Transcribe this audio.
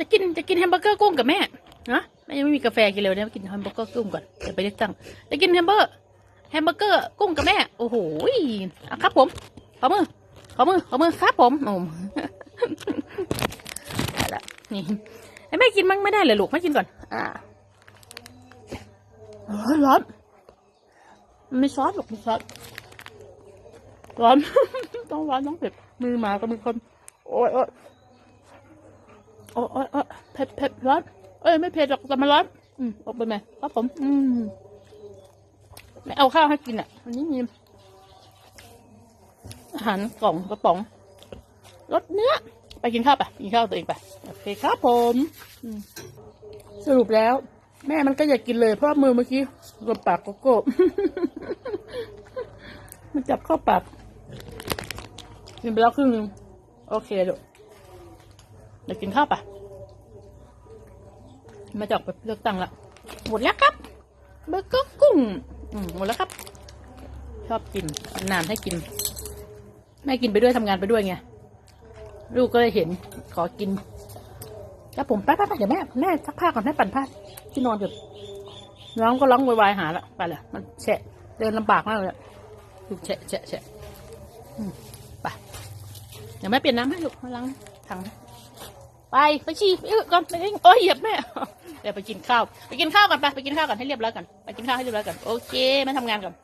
จะกินจะกินแฮมเบอร์เกอร์กุ้งกับแม่นะแม่ยังไม่มีกาแฟกินเลยนะกินแฮมเบอร์เกอร์กุ้งก่อนเดี๋ยวไปเลือกตั้งจะกินแฮมเบอร์แฮมเบอร์เกอร์กุ้งกับแม่ โอ้โหอะครับผมขอมือขอมือขอมือครับผมโอ้ได้ละนี่ให้แม่กินมั้งไม่ได้เลยลูกแม่กินก่อน อ่าร้อนมันไม่ซอสหรอกไม่ซอสร้อนต้องร้อนต้องเผ็ดมือหมาก็มีคน โอ้ยโอ้ย โอ้ยโอ้โอ้เผ็ดเผ็ดร้อนเอ้ยไม่เผ็ดหรอกแต่มันร้อนอืมออกไปไหมครับผม อืมไม่เอาข้าวให้กินอะวันนี้มีอาหารกล่องกระป๋องรสเนื้อไปกินข้าวไปกินข้าวตัวเองไปโอเคครับผมอืมสรุปแล้ว แม่มันก็อยากกินเลยเพราะมือเมื่อกี้รวมปากโกโก้มันจับเข้าปากกินไปแล้วครึ่งนึงโอเคลูก ดี๋ยวกินข้าวปะมาจากไปเลือกตั้งละหมดแล้วครับเบอร์เกอร์กุ้งหมดแล้วครับ ชอบกินนานให้กิน แม่กินไปด้วยทำงานไปด้วยไงลูกก็เลยเห็นขอกินแล้วผมไปไปไปเดี๋ยวแม่แม่ซักผ้าก่อนแม่ปั่นผ้าที่นอนเถอะน้องก็ร้องวายๆหาละไปเลยมันแฉะเดินลำบากมากเลยลูกแฉะแฉะแฉะไปเดี๋ยวแม่เปลี่ยนน้ำให้ลูกมาล้างถัง ไปไปฉี่ไปอึก่อนไปเองโอ้ยเหยียบแม่เดี๋ยวไปกินข้าว ไปกินข้าวก่อนไปไปกินข้าวก่อนให้เรียบร้อยก่อนไปกินข้าวให้เรียบร้อยก่อนโอเคมาทำงานก่อน